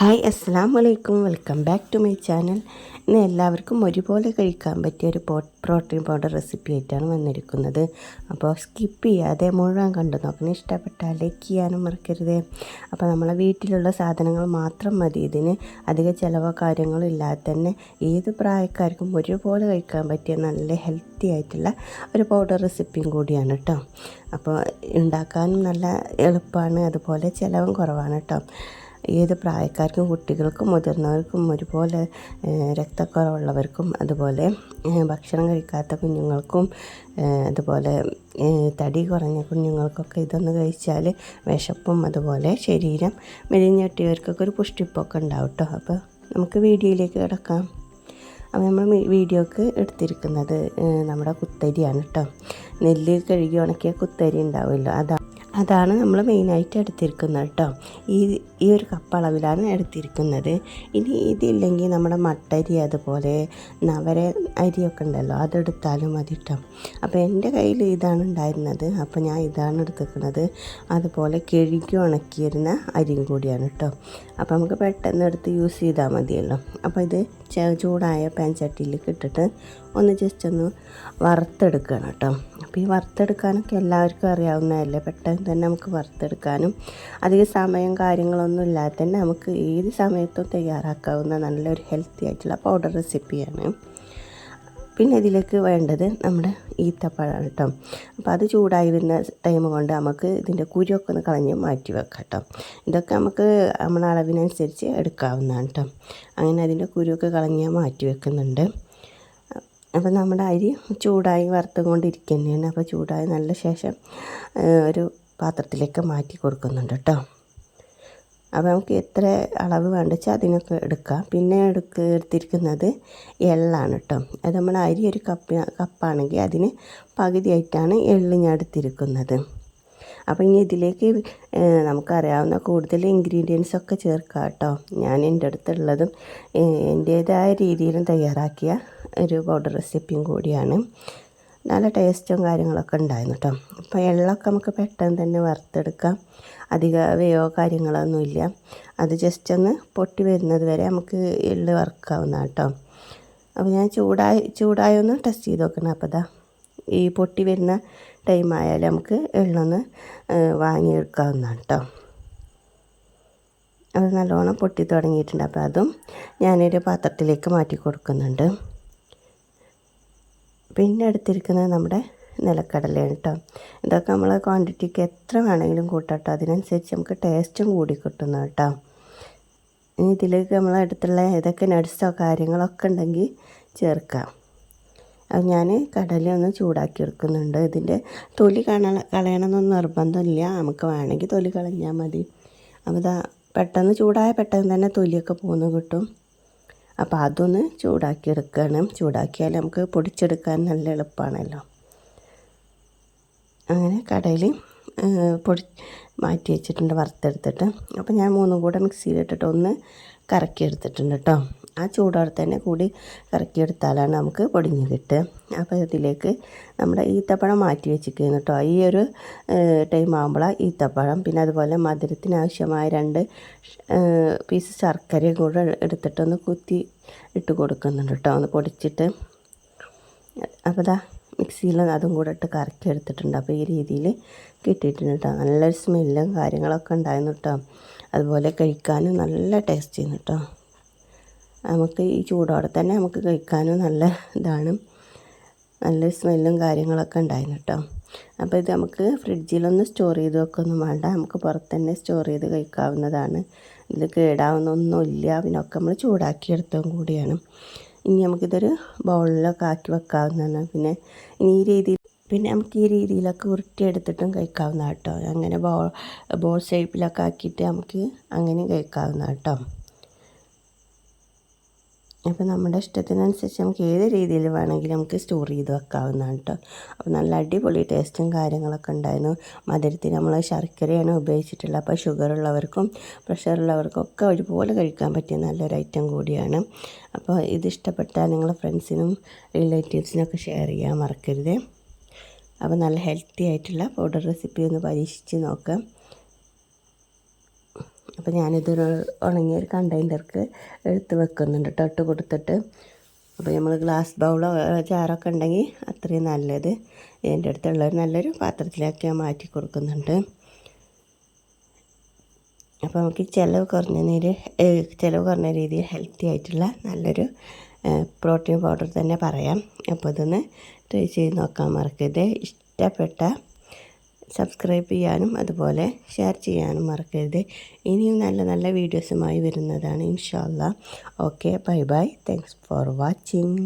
Hi അസ്സാം വലൈക്കും welcome back to my channel. ഇന്ന് എല്ലാവർക്കും ഒരുപോലെ കഴിക്കാൻ പറ്റിയ ഒരു പ്രോട്ടീൻ പൗഡർ റെസിപ്പി ആയിട്ടാണ് വന്നിരിക്കുന്നത്. അപ്പോൾ സ്കിപ്പ് ചെയ്യാതെ മുഴുവൻ കണ്ടു നോക്കണം. ഇഷ്ടപ്പെട്ടാൽ ലൈക്ക് ചെയ്യാനും മറക്കരുത്. അപ്പോൾ നമ്മളെ വീട്ടിലുള്ള സാധനങ്ങൾ മാത്രം മതി. ഇതിന് അധിക ചിലവോ കാര്യങ്ങളോ ഇല്ലാതെ തന്നെ ഏത് പ്രായക്കാർക്കും ഒരുപോലെ കഴിക്കാൻ പറ്റിയ നല്ല ഹെൽത്തി ആയിട്ടുള്ള ഒരു പൗഡർ റെസിപ്പിയും കൂടിയാണ് കേട്ടോ. അപ്പോൾ ഉണ്ടാക്കാനും നല്ല എളുപ്പമാണ്. അതുപോലെ ചിലവും കുറവാണ് കേട്ടോ. ഏത് പ്രായക്കാർക്കും കുട്ടികൾക്കും മുതിർന്നവർക്കും ഒരുപോലെ രക്തക്കുറവുള്ളവർക്കും അതുപോലെ ഭക്ഷണം കഴിക്കാത്ത കുഞ്ഞുങ്ങൾക്കും അതുപോലെ തടി കുറഞ്ഞ കുഞ്ഞുങ്ങൾക്കൊക്കെ ഇതൊന്ന് കഴിച്ചാൽ വിശപ്പും അതുപോലെ ശരീരം മെലിഞ്ഞട്ടിയവർക്കൊക്കെ ഒരു പുഷ്ടിപ്പൊക്കെ ഉണ്ടാവും കേട്ടോ അപ്പോൾ നമുക്ക് വീഡിയോയിലേക്ക് കിടക്കാം. അപ്പോൾ നമ്മൾ വീഡിയോക്ക് എടുത്തിരിക്കുന്നത് നമ്മുടെ കുത്തരിയാണ് കേട്ടോ നെല്ല് കഴുകി ഉണക്കിയ കുത്തരി ഉണ്ടാവുമല്ലോ അതാ അതാണ് നമ്മൾ മെയിനായിട്ട് എടുത്തിരിക്കുന്നത് കേട്ടോ. ഈ ഈ ഒരു കപ്പ് അളവിലാണ് എടുത്തിരിക്കുന്നത്. ഇനി ഇതില്ലെങ്കിൽ നമ്മുടെ മട്ടരി അതുപോലെ നവര അരിയൊക്കെ ഉണ്ടല്ലോ അതെടുത്താലും മതി കേട്ടോ. അപ്പോൾ എന്റെ കയ്യിൽ ഇതാണ് ഉണ്ടായിരുന്നത്. അപ്പോൾ ഞാൻ ഇതാണ് എടുത്തിരിക്കുന്നത്. അതുപോലെ കഴുകി ഉണക്കിയിരുന്ന അരിയും കൂടിയാണ് കേട്ടോ. അപ്പോൾ നമുക്ക് പെട്ടെന്ന് എടുത്ത് യൂസ് ചെയ്താൽ മതിയല്ലോ. അപ്പോൾ ഇത് ചൂടായ പാൻ ചട്ടിയിലേക്ക് ഇട്ടിട്ട് ഒന്ന് ജസ്റ്റ് ഒന്ന് വറുത്തെടുക്കണം കേട്ടോ. അപ്പോൾ ഈ വറുത്തെടുക്കാനൊക്കെ എല്ലാവർക്കും അറിയാവുന്നതല്ലേ. പെട്ടെന്ന് തന്നെ നമുക്ക് വറുത്തെടുക്കാനും അധിക സമയം കാര്യങ്ങളൊന്നും ഇല്ലാതെ തന്നെ നമുക്ക് ഏത് സമയത്തും തയ്യാറാക്കാവുന്ന നല്ലൊരു ഹെൽത്തി ആയിട്ടുള്ള പൗഡർ റെസിപ്പിയാണ് പിന്നെ ഇതിലേക്ക് വേണ്ടത് നമ്മുടെ ഈത്തപ്പഴമാണ് കേട്ടോ. അപ്പോൾ അത് ചൂടായി വരുന്ന ടൈം കൊണ്ട് നമുക്ക് ഇതിന്റെ കുരുവൊക്കെ ഒന്ന് കളഞ്ഞ് മാറ്റി വെക്കാം കേട്ടോ. ഇതൊക്കെ നമുക്ക് നമ്മുടെ അളവിനനുസരിച്ച് എടുക്കാവുന്നതാണ് കേട്ടോ. അങ്ങനെ അതിന്റെ കുരുവൊക്കെ കളഞ്ഞ് മാറ്റി വെക്കുന്നുണ്ട്. അപ്പോൾ നമ്മുടെ അരി ചൂടായി വറുത്തുകൊണ്ടിരിക്കുന്നതാണ്. അപ്പോൾ ചൂടായി നല്ല ശേഷം ഒരു പാത്രത്തിലേക്ക് മാറ്റി കൊടുക്കുന്നുണ്ട് കേട്ടോ. അപ്പോൾ നമുക്ക് എത്ര അളവ് വേണ്ട വെച്ചാൽ അതിനൊക്കെ എടുക്കാം. പിന്നെ എടുക്ക എടുത്തിരിക്കുന്നത് എള്ളാണ് കേട്ടോ. അത് നമ്മുടെ അരി ഒരു കപ്പ് കപ്പാണെങ്കിൽ അതിന് പകുതിയായിട്ടാണ് എള്ള് ഞാൻ എടുത്തിരിക്കുന്നത്. അപ്പോൾ ഇനി ഇതിലേക്ക് നമുക്കറിയാവുന്ന കൂടുതൽ ഇൻഗ്രീഡിയൻസ് ഒക്കെ ചേർക്കാം കേട്ടോ ഞാൻ എന്റെ അടുത്തുള്ളതും എന്റേതായ രീതിയിലും തയ്യാറാക്കിയ ഒരു പൗഡർ റെസിപ്പിയും കൂടിയാണ്. നല്ല ടേസ്റ്റും കാര്യങ്ങളൊക്കെ ഉണ്ടായിരുന്നു കേട്ടോ അപ്പോൾ എള്ളൊക്കെ നമുക്ക് പെട്ടെന്ന് തന്നെ വറുത്തെടുക്കാം. അധിക വേവോ കാര്യങ്ങളൊന്നുമില്ല അത് ജസ്റ്റ് ഒന്ന് പൊട്ടി വരുന്നത് വരെ നമുക്ക് എള്ള് വറുക്കാവുന്ന കേട്ടോ അപ്പോൾ ഞാൻ ചൂടായി ചൂടായൊന്ന് ടെസ്റ്റ് ചെയ്ത് നോക്കണം. അപ്പോൾ ഈ പൊട്ടി വരുന്ന ടൈം ആയാലും നമുക്ക് എള്ളൊന്ന് വാങ്ങിയെടുക്കാവുന്നതാണ് കേട്ടോ അത് നല്ലോണം പൊട്ടി തുടങ്ങിയിട്ടുണ്ട്. അപ്പോൾ അതും ഞാനൊരു പാത്രത്തിലേക്ക് മാറ്റി കൊടുക്കുന്നുണ്ട്. പിന്നെ എടുത്തിരിക്കുന്നത് നമ്മുടെ നിലക്കടലയാണ് കേട്ടോ ഇതൊക്കെ നമ്മൾ ക്വാണ്ടിറ്റിക്ക് എത്ര വേണമെങ്കിലും കൂട്ടാട്ടോ കേട്ടോ അതിനനുസരിച്ച് നമുക്ക് ടേസ്റ്റും കൂടി കിട്ടുന്നു കേട്ടോ ഇനി ഇതിലേക്ക് നമ്മൾ അടുത്തുള്ള ഏതൊക്കെ നട്സോ കാര്യങ്ങളൊക്കെ ഉണ്ടെങ്കിൽ ചേർക്കാം. ഞാൻ കടല ഒന്ന് ചൂടാക്കി എടുക്കുന്നുണ്ട്. ഇതിന്റെ തൊലി കള കളയണമെന്നൊന്നും നിർബന്ധമില്ല. നമുക്ക് വേണമെങ്കിൽ തൊലി കളഞ്ഞാൽ മതി. അപ്പോൾ ഇതാ പെട്ടെന്ന് ചൂടായ പെട്ടെന്ന് തന്നെ തൊലിയൊക്കെ പോന്ന് കിട്ടും. അപ്പോൾ അതൊന്ന് ചൂടാക്കി എടുക്കണം. ചൂടാക്കിയാൽ നമുക്ക് പൊടിച്ചെടുക്കാൻ നല്ല എളുപ്പമാണല്ലോ അങ്ങനെ കടയിൽ പൊടി മാറ്റി വെച്ചിട്ടുണ്ട് വറുത്തെടുത്തിട്ട്. അപ്പോൾ ഞാൻ മൂന്നും കൂടെ മിക്സിയിലിട്ടിട്ട് ഒന്ന് കറക്കി എടുത്തിട്ടുണ്ട് കേട്ടോ ആ ചൂടോടെ തന്നെ കൂടി കറക്കിയെടുത്താലാണ് നമുക്ക് പൊടിഞ്ഞ് കിട്ടുക. അപ്പോൾ ഇതിലേക്ക് നമ്മുടെ ഈത്തപ്പഴം മാറ്റി വെച്ചിരിക്കുന്നു കേട്ടോ. ഈ ഒരു ടൈം ആകുമ്പോഴാണ് ഈത്തപ്പഴം. പിന്നെ അതുപോലെ മധുരത്തിന് ആവശ്യമായ രണ്ട് പീസ് ശർക്കരയും കൂടെ എടുത്തിട്ടൊന്ന് കുത്തി ഇട്ട് കൊടുക്കുന്നുണ്ട് കേട്ടോ. ഒന്ന് പൊടിച്ചിട്ട്. അപ്പോൾ ദാ മിക്സിയിൽ അതും കൂടെ ഇട്ട് കറക്കി എടുത്തിട്ടുണ്ട്. അപ്പോൾ ഈ രീതിയിൽ കിട്ടിയിട്ടുണ്ട് കേട്ടോ. നല്ലൊരു സ്മെല്ലും കാര്യങ്ങളൊക്കെ ഉണ്ടായിരുന്നു കേട്ടോ. അതുപോലെ കഴിക്കാനും നല്ല ടേസ്റ്റ് ചെയ്യുന്നു കേട്ടോ. നമുക്ക് ഈ ചൂടോടെ തന്നെ നമുക്ക് കഴിക്കാനും നല്ല ഇതാണ്. നല്ല സ്മെല്ലും കാര്യങ്ങളൊക്കെ ഉണ്ടായിരുന്നു കേട്ടോ. അപ്പോൾ ഇത് നമുക്ക് ഫ്രിഡ്ജിലൊന്ന് സ്റ്റോർ ചെയ്ത് വെക്കൊന്നും വേണ്ട. നമുക്ക് പുറത്ത് തന്നെ സ്റ്റോർ ചെയ്ത് കഴിക്കാവുന്നതാണ്. ഇത് കേടാവുന്നൊന്നുമില്ല പിന്നെ ഒക്കെ നമ്മൾ ചൂടാക്കിയെടുത്തതും കൂടിയാണ്. ഇനി നമുക്കിതൊരു ബൗളിലൊക്കെ ആക്കി വെക്കാവുന്നതാണ്. പിന്നെ ഇനി ഈ രീതിയിൽ പിന്നെ നമുക്ക് ഈ രീതിയിലൊക്കെ ഉരുട്ടിയെടുത്തിട്ടും കഴിക്കാവുന്ന കേട്ടോ. അങ്ങനെ ബോൾ ബോൾ ഷേപ്പിലൊക്കെ ആക്കിയിട്ട് നമുക്ക് അങ്ങനെ കഴിക്കാവുന്ന കേട്ടോ. അപ്പോൾ നമ്മുടെ ഇഷ്ടത്തിനനുസരിച്ച് നമുക്ക് ഏത് രീതിയിൽ വേണമെങ്കിലും നമുക്ക് സ്റ്റോർ ചെയ്ത് വെക്കാവുന്നതാണ് കേട്ടോ അപ്പോൾ നല്ല അടിപൊളി ടേസ്റ്റും കാര്യങ്ങളൊക്കെ ഉണ്ടായിരുന്നു. മധുരത്തിന് നമ്മൾ ശർക്കരയാണ് ഉപയോഗിച്ചിട്ടുള്ളത്. അപ്പോൾ ഷുഗർ ഉള്ളവർക്കും പ്രഷർ ഉള്ളവർക്കും ഒക്കെ ഒരുപോലെ കഴിക്കാൻ പറ്റിയ നല്ലൊരു ഐറ്റം കൂടിയാണ്. അപ്പോൾ ഇത് ഇഷ്ടപ്പെട്ടാൽ നിങ്ങൾ ഫ്രണ്ട്സിനും റിലേറ്റീവ്സിനൊക്കെ ഷെയർ ചെയ്യാൻ മറക്കരുത്. അപ്പോൾ നല്ല ഹെൽത്തി ആയിട്ടുള്ള പൗഡർ റെസിപ്പി ഒന്ന് പരീക്ഷിച്ച് നോക്കാം. അപ്പോൾ ഞാനിതൊരു ഉണങ്ങിയ ഒരു കണ്ടെയ്നർക്ക് എടുത്ത് വെക്കുന്നുണ്ട് കേട്ടോ ഇട്ട് കൊടുത്തിട്ട്. അപ്പോൾ നമ്മൾ ഗ്ലാസ് ബൗളോ ജാറൊക്കെ ഉണ്ടെങ്കിൽ അത്രയും നല്ലത്. എന്റെ അടുത്തുള്ള നല്ലൊരു പാത്രത്തിലേക്ക് ഞാൻ മാറ്റി കൊടുക്കുന്നുണ്ട്. അപ്പോൾ നമുക്ക് ചിലവ് കുറഞ്ഞ നീര് ചിലവ് കുറഞ്ഞ രീതിയിൽ ഹെൽത്തി ആയിട്ടുള്ള നല്ലൊരു പ്രോട്ടീൻ പൗഡർ തന്നെ പറയാം. അപ്പോൾ ഇതൊന്ന് ട്രൈ ചെയ്ത് നോക്കാൻ മറക്കരുത്. ഇഷ്ടപ്പെട്ട സബ്സ്ക്രൈബ് ചെയ്യാനും അതുപോലെ ഷെയർ ചെയ്യാനും മറക്കരുത്. ഇനിയും നല്ല നല്ല വീഡിയോസുമായി വരുന്നതാണ് ഇൻഷാല്ല okay bye bye thanks for watching